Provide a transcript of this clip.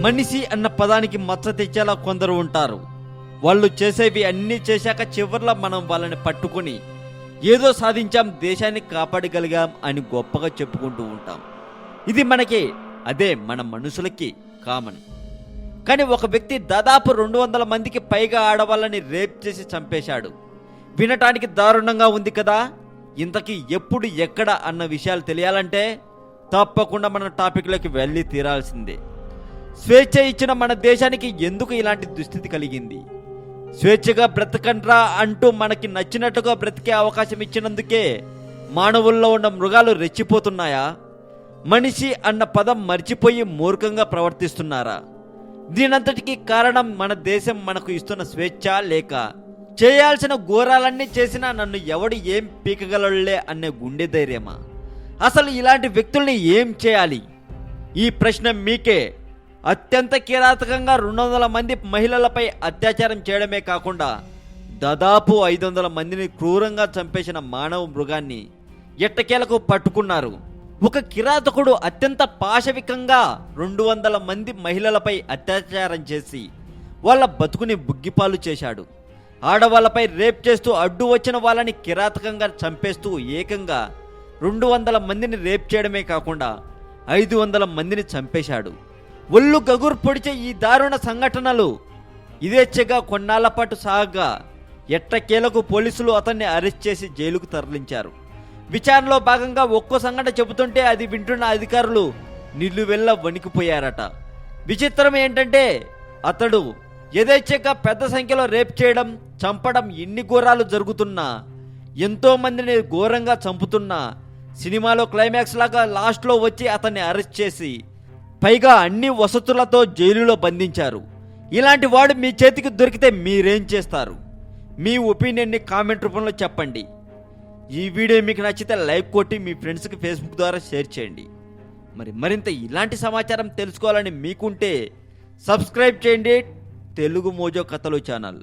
మనిషి అన్న పదానికి మచ్చ తెచ్చేలా కొందరు ఉంటారు. వాళ్ళు చేసేవి అన్నీ చేశాక చివర్లో మనం వాళ్ళని పట్టుకుని ఏదో సాధించాం దేశాన్ని కాపాడగలిగాం అని గొప్పగా చెప్పుకుంటూ ఉంటాం. ఇది మనకి అదే మన మనుషులకి కామన్ కానీ ఒక వ్యక్తి దాదాపు రెండు వందల మందికి పైగా ఆడవాళ్ళని రేప్ చేసి చంపేశాడు. వినటానికి దారుణంగా ఉంది కదా? ఇంతకీ ఎప్పుడు ఎక్కడ అన్న విషయాలు తెలియాలంటే తప్పకుండా మన టాపిక్లోకి వెళ్ళి తీరాల్సిందే. స్వేచ్ఛ ఇచ్చిన మన దేశానికి ఎందుకు ఇలాంటి దుస్థితి కలిగింది? స్వేచ్ఛగా బ్రతకండ్రా అంటూ మనకి నచ్చినట్టుగా బ్రతికే అవకాశం ఇచ్చినందుకే మానవుల్లో ఉన్న మృగాలు రెచ్చిపోతున్నాయా? మనిషి అన్న పదం మర్చిపోయి మూర్ఖంగా ప్రవర్తిస్తున్నారా? దీనంతటికి కారణం మన దేశం మనకు ఇస్తున్న స్వేచ్ఛ లేక చేయాల్సిన ఘోరాలన్నీ చేసినా నన్ను ఎవడు ఏం పీకగలలే అనే గుండె ధైర్యమా? అసలు ఇలాంటి వ్యక్తుల్ని ఏం చేయాలి? ఈ ప్రశ్న మీకే అత్యంత కిరాతకంగా రెండు వందల మంది మహిళలపై అత్యాచారం చేయడమే కాకుండా దాదాపు ఐదు వందల మందిని క్రూరంగా చంపేసిన మానవ మృగాన్ని ఎట్టకేలకు పట్టుకున్నారు. ఒక కిరాతకుడు అత్యంత పాశవికంగా రెండు వందల మంది మహిళలపై అత్యాచారం చేసి వాళ్ళ బతుకుని బుగ్గిపాలు చేశాడు. ఆడవాళ్ళపై రేప్ చేస్తూ అడ్డు వచ్చిన వాళ్ళని కిరాతకంగా చంపేస్తూ ఏకంగా రెండు వందల మందిని రేప్ చేయడమే కాకుండా ఐదు వందల మందిని చంపేశాడు. ఒళ్ళు గగురు పొడిచే ఈ దారుణ సంఘటనలు ఇదేచ్ఛగా కొన్నాళ్ళ పాటు సాగగా ఎట్టకేలకు పోలీసులు అతన్ని అరెస్ట్ చేసి జైలుకు తరలించారు. విచారణలో భాగంగా ఒక్కో సంఘటన చెబుతుంటే అది వింటున్న అధికారులు నిలువెల్ల వణికిపోయారట. విచిత్రం ఏంటంటే అతడు యథేచ్ఛగా పెద్ద సంఖ్యలో రేప్ చేయడం చంపడం ఎన్ని ఘోరాలు జరుగుతున్నా ఎంతో మందిని ఘోరంగా చంపుతున్నా సినిమాలో క్లైమాక్స్ లాగా లాస్ట్లో వచ్చి అతన్ని అరెస్ట్ చేసి పైగా అన్ని వసతులతో జైలులో బంధించారు. ఇలాంటి వాడు మీ చేతికి దొరికితే మీరేం చేస్తారు? మీ ఒపీనియన్ని కామెంట్ రూపంలో చెప్పండి. ఈ వీడియో మీకు నచ్చితే లైక్ కొట్టి మీ ఫ్రెండ్స్కి ఫేస్బుక్ ద్వారా షేర్ చేయండి. మరి మరింత ఇలాంటి సమాచారం తెలుసుకోవాలని మీకుంటే సబ్స్క్రైబ్ చేయండి. తెలుగు మోజో కథలు ఛానల్.